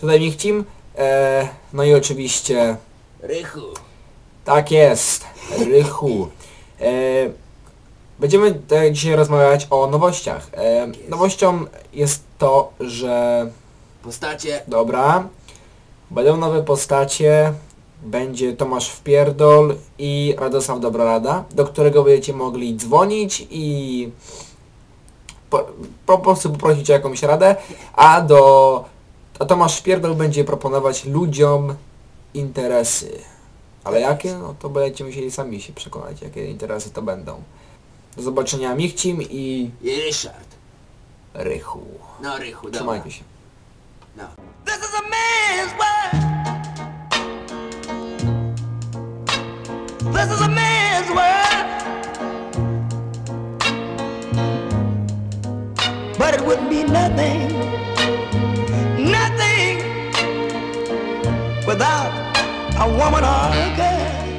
tutaj Michcim. E, no i oczywiście Rychu. tak jest, Rychu. E, będziemy dzisiaj rozmawiać o nowościach. E, nowością jest to, że Postacie. dobra, będą nowe postacie, będzie Tomasz Wpierdol i Radosław Dobrorada, do którego będziecie mogli dzwonić i po, po prostu poprosić o jakąś radę, a do a Tomasz Wpierdol będzie proponować ludziom interesy. Ale jakie? No to będziecie musieli sami się przekonać, jakie interesy to będą. Do zobaczenia Michcim i I Ryszard. Rychu. No Rychu, dobra. Trzymajcie się. No. This is a man's world. This is a man's world. But it wouldn't be nothing without a woman or a girl.